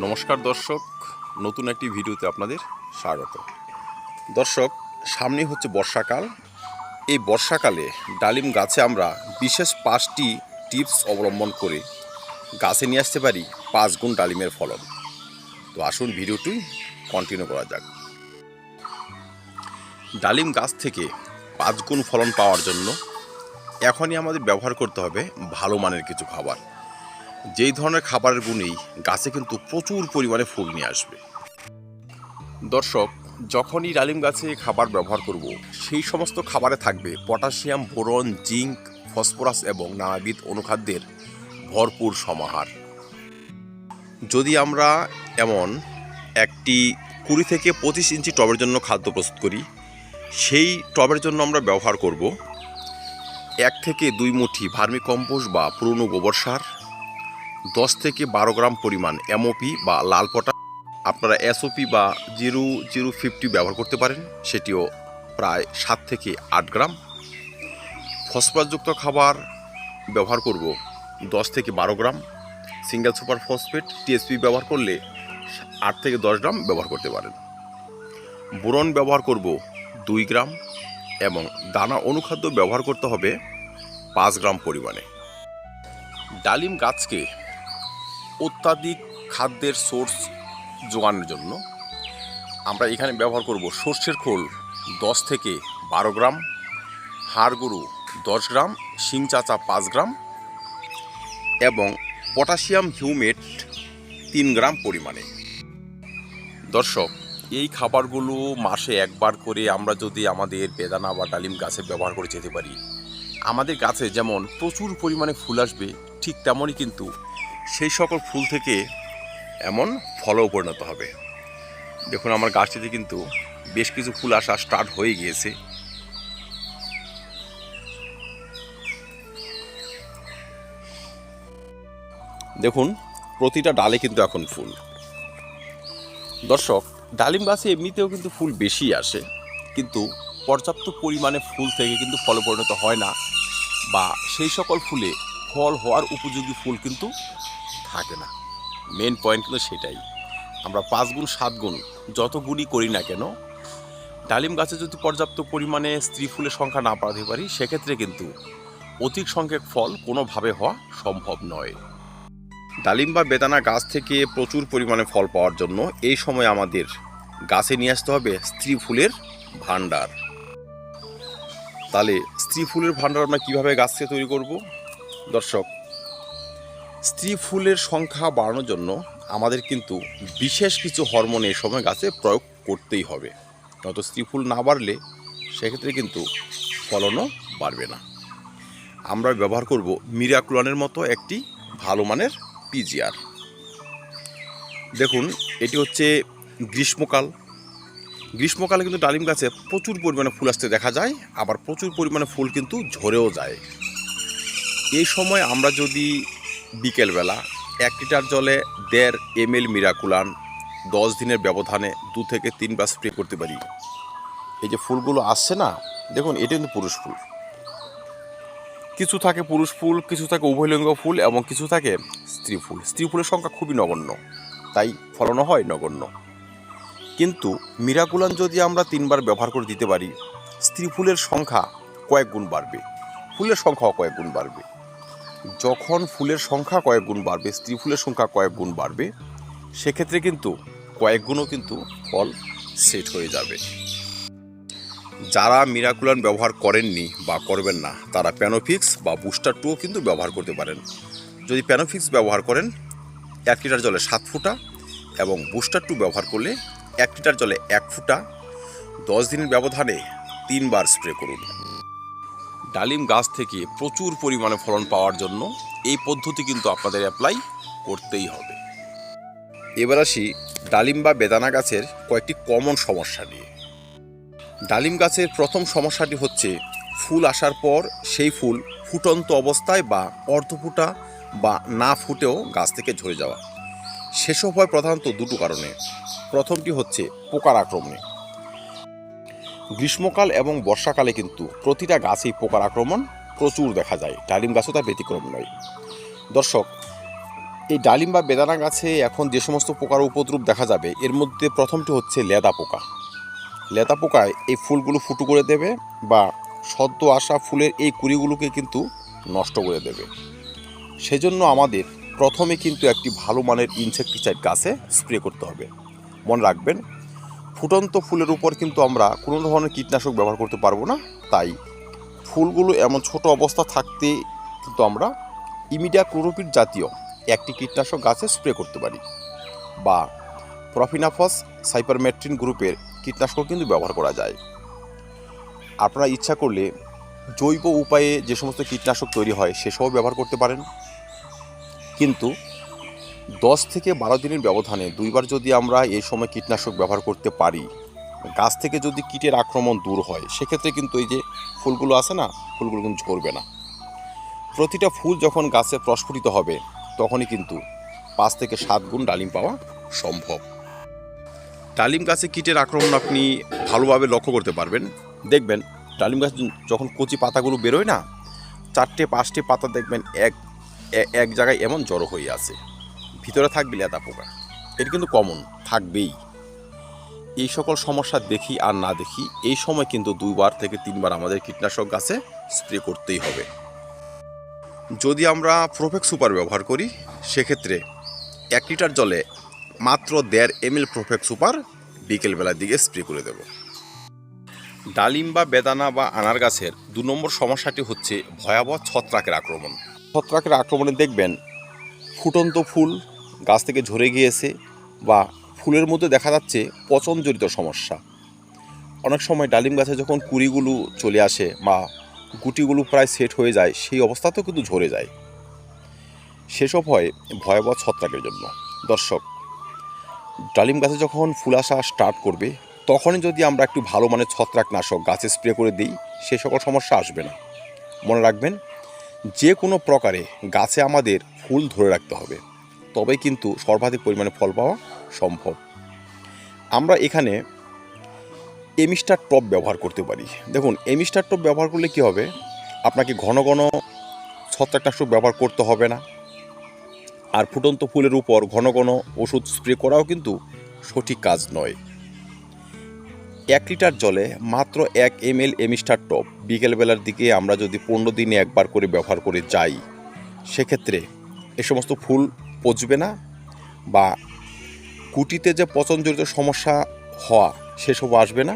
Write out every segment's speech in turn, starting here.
নমস্কার দর্শক, নতুন একটি ভিডিওতে আপনাদের স্বাগত। দর্শক সামনে হচ্ছে বর্ষাকাল। এই বর্ষাকালে ডালিম গাছে আমরা বিশেষ পাঁচটি টিপস অবলম্বন করে গাছে নিয়ে আসতে পারি পাঁচ গুণ ডালিমের ফলন। তো আসুন ভিডিওটি কন্টিনিউ করা যাক। ডালিম গাছ থেকে পাঁচ গুণ ফলন পাওয়ার জন্য এখনই আমাদের ব্যবহার করতে হবে ভালো মানের কিছু খাবার। যেই ধরনের খাবারের গুণেই গাছে কিন্তু প্রচুর পরিমাণে ফুল নিয়ে আসবে। দর্শক, যখনই ডালিম গাছে খাবার ব্যবহার করব, সেই সমস্ত খাবারে থাকবে পটাশিয়াম, বোরন, জিঙ্ক, ফসফরাস এবং নানাবিধ অনুখাদ্যের ভরপুর সমাহার। যদি আমরা এমন একটি কুড়ি থেকে পঁচিশ ইঞ্চি টবের জন্য খাদ্য প্রস্তুত করি, সেই টবের জন্য আমরা ব্যবহার করব এক থেকে দুই মুঠি ভার্মি কম্পোস্ট বা পুরনো গোবর সার দশ থেকে বারো গ্রাম পরিমাণ এমওপি বা লাল পটা। আপনারা এসওপি বা জিরো জিরো ফিফটি ব্যবহার করতে পারেন। সেটিও প্রায় সাত থেকে আট গ্রাম। ফসফরাসযুক্ত খাবার ব্যবহার করব দশ থেকে বারো গ্রাম। সিঙ্গেল সুপার ফসফেট টিএসপি ব্যবহার করলে আট থেকে দশ গ্রাম ব্যবহার করতে পারেন। বোরন ব্যবহার করব দুই গ্রাম এবং দানা অনুখাদ্য ব্যবহার করতে হবে পাঁচ গ্রাম পরিমাণে। ডালিম গাছকে অত্যাধিক খাদ্যের সোর্স জোগানোর জন্য আমরা এখানে ব্যবহার করব সর্ষের খোল দশ থেকে বারো গ্রাম হাড় গরু দশ গ্রাম শিং চাচা পাঁচ গ্রাম এবং পটাশিয়াম হিউমেট তিন গ্রাম পরিমাণে। দর্শক, এই খাবারগুলো মাসে একবার করে আমরা যদি আমাদের বেদানা বা ডালিম গাছে ব্যবহার করে যেতে পারি, আমাদের গাছে যেমন প্রচুর পরিমাণে ফুল আসবে, ঠিক তেমনই কিন্তু সেই সকল ফুল থেকে এমন ফলও পরিণত হবে। দেখুন, আমার গাছটিতে কিন্তু বেশ কিছু ফুল আসা স্টার্ট হয়ে গিয়েছে। দেখুন, প্রতিটা ডালে কিন্তু এখন ফুল। দর্শক, ডালিম গাছে এমনিতেও কিন্তু ফুল বেশি আসে, কিন্তু পর্যাপ্ত পরিমাণে ফুল থেকে কিন্তু ফলে পরিণত হয় না বা সেই সকল ফুলে ফল হওয়ার উপযোগী ফুল কিন্তু থাকে না। মেন পয়েন্ট কিন্তু সেটাই। আমরা পাঁচ গুণ, সাত গুণ, যত গুণই করি না কেন, ডালিম গাছে যদি পর্যাপ্ত পরিমাণে স্ত্রী ফুলের সংখ্যা না বাড়াতে পারি, সেক্ষেত্রে কিন্তু অধিক সংখ্যক ফল কোনোভাবে হওয়া সম্ভব নয়। ডালিম বা বেদানা গাছ থেকে প্রচুর পরিমাণে ফল পাওয়ার জন্য এই সময় আমাদের গাছে নিয়ে আসতে হবে স্ত্রী ফুলের ভাণ্ডার। তাহলে স্ত্রী ফুলের ভাণ্ডার আমরা কীভাবে গাছ থেকে তৈরি করব? দর্শক স্ত্রী ফুলের সংখ্যা বাড়ানোর জন্য আমাদের কিন্তু বিশেষ কিছু হরমোন এই সময় গাছে প্রয়োগ করতেই হবে। নয়তো স্ত্রী ফুল না বাড়লে সেক্ষেত্রে কিন্তু ফলনও বাড়বে না। আমরা ব্যবহার করব মিরাকুলানের মতো একটি ভালো মানের পিজিআর দেখুন, এটি হচ্ছে গ্রীষ্মকাল। গ্রীষ্মকালে কিন্তু ডালিম গাছে প্রচুর পরিমাণে ফুল আসতে দেখা যায়, আবার প্রচুর পরিমাণে ফুল কিন্তু ঝরেও যায়। এই সময় আমরা যদি বিকেলবেলা এক লিটার জলে দেড় এম এল মিরাকুলান, দশ দিনের ব্যবধানে দু থেকে তিনবার স্প্রে করতে পারি। এই যে ফুলগুলো আসছে না, দেখুন এটা কিন্তু পুরুষ ফুল। কিছু থাকে পুরুষ ফুল, কিছু থাকে উভয়লিঙ্গ ফুল এবং কিছু থাকে স্ত্রী ফুল। স্ত্রী ফুলের সংখ্যা খুবই নগণ্য, তাই ফলনও হয় নগণ্য। কিন্তু মিরাকুলান যদি আমরা তিনবার ব্যবহার করে দিতে পারি, স্ত্রী ফুলের সংখ্যা কয়েক গুণ বাড়বে। ফুলের সংখ্যাও কয়েক গুণ বাড়বে। যখন ফুলের সংখ্যা কয়েক গুণ বাড়বে, স্ত্রী ফুলের সংখ্যা কয়েক গুণ বাড়বে, সেক্ষেত্রে কিন্তু কয়েক গুণও কিন্তু ফল সেট হয়ে যাবে। যারা মিরাকুলান ব্যবহার করেননি বা করবেন না, তারা প্যানোফিক্স বা বুস্টার টুও কিন্তু ব্যবহার করতে পারেন। যদি প্যানোফিক্স ব্যবহার করেন, এক লিটার জলে সাত ফুটা এবং বুস্টার টু ব্যবহার করলে এক লিটার জলে এক ফুটা। দশ দিনের ব্যবধানে তিনবার স্প্রে করুন। ডালিম গাছ থেকে প্রচুর পরিমাণে ফলন পাওয়ার জন্য এই পদ্ধতি কিন্তু আপনাদের অ্যাপ্লাই করতেই হবে। এবার আসি ডালিম বা বেদানা গাছের কয়েকটি কমন সমস্যা নিয়ে। ডালিম গাছের প্রথম সমস্যাটি হচ্ছে ফুল আসার পর সেই ফুল ফুটন্ত অবস্থায় বা অর্ধফুটা বা না ফুটেও গাছ থেকে ঝরে যাওয়া। সেসব হয় প্রধানত দুটো কারণে। প্রথমটি হচ্ছে পোকার আক্রমণে। গ্রীষ্মকাল এবং বর্ষাকালে কিন্তু প্রতিটা গাছেই পোকার আক্রমণ প্রচুর দেখা যায়। ডালিম গাছও তার ব্যতিক্রম নয়। দর্শক, এই ডালিম বা বেদানা গাছে এখন যে সমস্ত পোকার উপদ্রব দেখা যাবে, এর মধ্যে প্রথমটি হচ্ছে লেদা পোকা। লেদা পোকায় এই ফুলগুলো ফুটো করে দেবে বা সদ্য আসা ফুলের এই কুড়িগুলোকে কিন্তু নষ্ট করে দেবে। সেজন্য আমাদের প্রথমে কিন্তু একটি ভালো মানের ইনসেকটিসাইড গাছে স্প্রে করতে হবে। মনে রাখবেন ফুটন্ত ফুলের উপর কিন্তু আমরা কোনো ধরনের কীটনাশক ব্যবহার করতে পারব না। তাই ফুলগুলো এমন ছোট অবস্থা থাকতে কিন্তু আমরা ইমিডিয়া ক্লোরোপিড জাতীয় একটি কীটনাশক গাছে স্প্রে করতে পারি বা প্রফিনাফস সাইপারমেট্রিন গ্রুপের কীটনাশক কিন্তু ব্যবহার করা যায়। আপনারা ইচ্ছা করলে জৈব উপায়ে যে সমস্ত কীটনাশক তৈরি হয় সেসবও ব্যবহার করতে পারেন। কিন্তু দশ থেকে বারো দিনের ব্যবধানে দুইবার যদি আমরা এই সময় কীটনাশক ব্যবহার করতে পারি, গাছ থেকে যদি কীটের আক্রমণ দূর হয়, সেক্ষেত্রে কিন্তু এই যে ফুলগুলো আছে না, ফুলগুলো কিন্তু ঝরবে না। প্রতিটা ফুল যখন গাছে প্রস্ফুটিত হবে, তখনই কিন্তু পাঁচ থেকে সাত গুণ ডালিম পাওয়া সম্ভব। ডালিম গাছে কীটের আক্রমণ আপনি ভালোভাবে লক্ষ্য করতে পারবেন। দেখবেন, ডালিম গাছ যখন কচি পাতাগুলো বেরোয় না, চারটে, পাঁচটি পাতা দেখবেন এক এক জায়গায় এমন জড়ো হয়ে আছে। ভিতরে থাকবে লেদা পোকা। এটা কিন্তু কমন থাকবেই। এই সকল সমস্যা দেখি আর না দেখি, এই সময় কিন্তু দুইবার থেকে তিনবার আমাদের কীটনাশক গাছে স্প্রে করতেই হবে। যদি আমরা প্রোফেক্স সুপার ব্যবহার করি, সেক্ষেত্রে এক লিটার জলে মাত্র দেড় এম এল প্রোফেক্স সুপার বিকেলবেলার দিকে স্প্রে করে দেব। ডালিম বা বেদানা বা আনার গাছের দু নম্বর সমস্যাটি হচ্ছে ভয়াবহ ছত্রাকের আক্রমণ। ছত্রাকের আক্রমণে দেখবেন ফুটন্ত ফুল গাছ থেকে ঝরে গিয়েছে বা ফুলের মধ্যে দেখা যাচ্ছে পচনজনিত সমস্যা। অনেক সময় ডালিম গাছে যখন কুড়িগুলো চলে আসে বা গুটিগুলো প্রায় সেট হয়ে যায়, সেই অবস্থাতেও কিন্তু ঝরে যায়। সেসব হয় ভয়াবহ ছত্রাকের জন্য। দর্শক, ডালিম গাছে যখন ফুল আসা স্টার্ট করবে, তখনই যদি আমরা একটু ভালো মানের ছত্রাকনাশক গাছে স্প্রে করে দিই, সে সকল সমস্যা আসবে না। মনে রাখবেন, যে কোনো প্রকারে গাছে আমাদের ফুল ধরে রাখতে হবে। তবেই কিন্তু সর্বাধিক পরিমাণে ফল পাওয়া সম্ভব। আমরা এখানে এমিস্টার টপ ব্যবহার করতে পারি। দেখুন, এমিস্টার টপ ব্যবহার করলে কি হবে? আপনাকে ঘন ঘন ছত্রাকনাশক ব্যবহার করতে হবে না। আর ফুটন্ত ফুলের উপর ঘন ঘন ওষুধ স্প্রে করাও কিন্তু সঠিক কাজ নয়। এক লিটার জলে মাত্র এক এম এল এমিস্টার টপ বিকেলবেলার দিকে আমরা যদি পনেরো দিনে একবার করে ব্যবহার করে যাই, সেক্ষেত্রে এ সমস্ত ফুল পচবে না বা কুটিতে যে পচনজনিত সমস্যা হওয়া সেসবও আসবে না।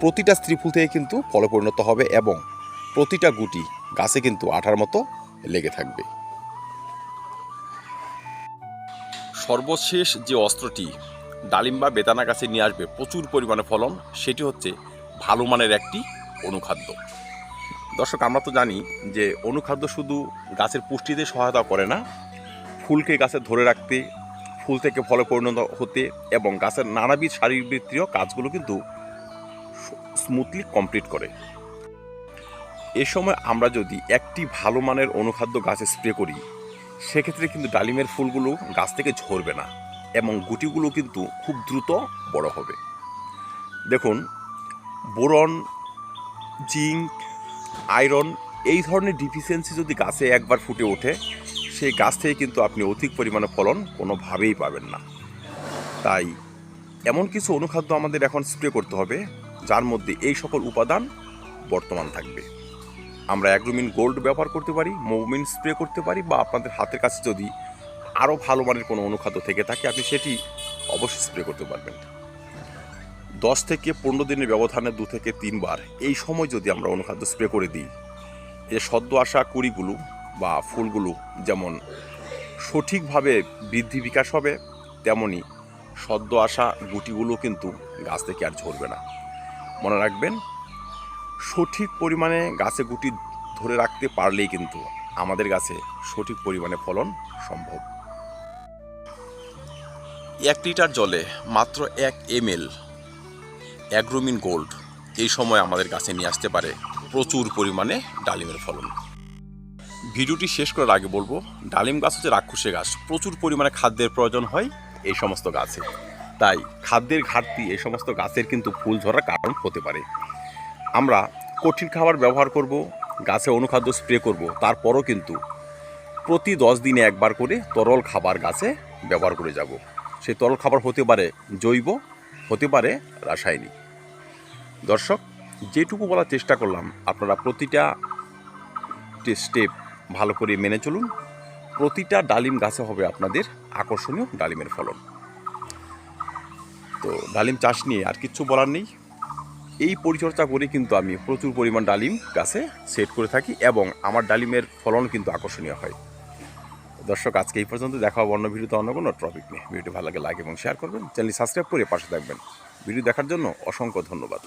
প্রতিটা স্ত্রী ফুল থেকে কিন্তু ফলে পরিণত হবে এবং প্রতিটা গুটি গাছে কিন্তু আঠার মতো লেগে থাকবে। সর্বশেষ যে অস্ত্রটি ডালিম বা বেদানা গাছে নিয়ে আসবে প্রচুর পরিমাণে ফলন, সেটি হচ্ছে ভালো মানের একটি অনুখাদ্য। দর্শক, আমরা তো জানি যে অনুখাদ্য শুধু গাছের পুষ্টিতে সহায়তা করে না ফুলকে গাছে ধরে রাখতে, ফুল থেকে ফলে পরিণত হতে এবং গাছের নানাবিধ শারীরবৃত্তীয় কাজগুলো কিন্তু স্মুথলি কমপ্লিট করে। এ সময় আমরা যদি একটি ভালো মানের অনুখাদ্য গাছে স্প্রে করি, সেক্ষেত্রে কিন্তু ডালিমের ফুলগুলো গাছ থেকে ঝরবে না এবং গুটিগুলো কিন্তু খুব দ্রুত বড় হবে। দেখুন, বোরন, জিঙ্ক, আয়রন এই ধরনের ডিফিসিয়েন্সি যদি গাছে একবার ফুটে ওঠে সেই গাছ থেকে কিন্তু আপনি অধিক পরিমাণে ফলন কোনোভাবেই পাবেন না। তাই এমন কিছু অনুখাদ্য আমাদের এখন স্প্রে করতে হবে, যার মধ্যে এই সকল উপাদান বর্তমান থাকবে। আমরা অ্যাগ্রোমিন গোল্ড ব্যবহার করতে পারি, মৌমিন স্প্রে করতে পারি, বা আপনাদের হাতের কাছে যদি আরও ভালো মানের কোনো অনুখাদ্য থেকে থাকে, আপনি সেটি অবশ্যই স্প্রে করতে পারবেন। দশ থেকে পনেরো দিনের ব্যবধানে দু থেকে তিনবার এই সময় যদি আমরা অনুখাদ্য স্প্রে করে দিই যে সদ্য আসা কুড়িগুলো বা ফুলগুলো যেমন সঠিকভাবে বৃদ্ধি বিকাশ হবে, তেমনি সদ্য আসা গুটিগুলো কিন্তু গাছ থেকে আর ঝরবে না। মনে রাখবেন, সঠিক পরিমাণে গাছে গুটি ধরে রাখতে পারলেই কিন্তু আমাদের গাছে সঠিক পরিমাণে ফলন সম্ভব। এক লিটার জলে মাত্র এক এম এল অ্যাগ্রোমিন গোল্ড এই সময় আমাদের গাছে নিয়ে আসতে পারে প্রচুর পরিমাণে ডালিমের ফলন। ভিডিওটি শেষ করার আগে বলব, ডালিম গাছ হচ্ছে রাক্ষসে গাছ। প্রচুর পরিমাণে খাদ্যের প্রয়োজন হয় এই সমস্ত গাছে। তাই খাদ্যের ঘাটতি এই সমস্ত গাছের কিন্তু ফুল ঝরার কারণ হতে পারে। আমরা কঠিন খাবার ব্যবহার করব, গাছে অনুখাদ্য স্প্রে করব, তারপরও কিন্তু প্রতি দশ দিনে একবার করে তরল খাবার গাছে ব্যবহার করে যাব। সেই তরল খাবার হতে পারে জৈব, হতে পারে রাসায়নিক। দর্শক, যেটুকু বলার চেষ্টা করলাম, আপনারা প্রতিটা স্টেপ ভালো করে মেনে চলুন, প্রতিটা ডালিম গাছে হবে আপনাদের আকর্ষণীয় ডালিমের ফলন। তো ডালিম চাষ নিয়ে আর কিচ্ছু বলার নেই। এই পরিচর্যা করে কিন্তু আমি প্রচুর পরিমাণ ডালিম গাছে সেট করে থাকি এবং আমার ডালিমের ফলন কিন্তু আকর্ষণীয় হয়। দর্শক, আজকে এই পর্যন্ত দেখা হবে অন্য ভিডিওতে অন্য কোনো টপিক নিয়ে। ভিডিও ভালো লাগে লাইক এবং শেয়ার করবেন। চ্যানেল সাবস্ক্রাইব করে পাশে থাকবেন। ভিডিও দেখার জন্য অসংখ্য ধন্যবাদ।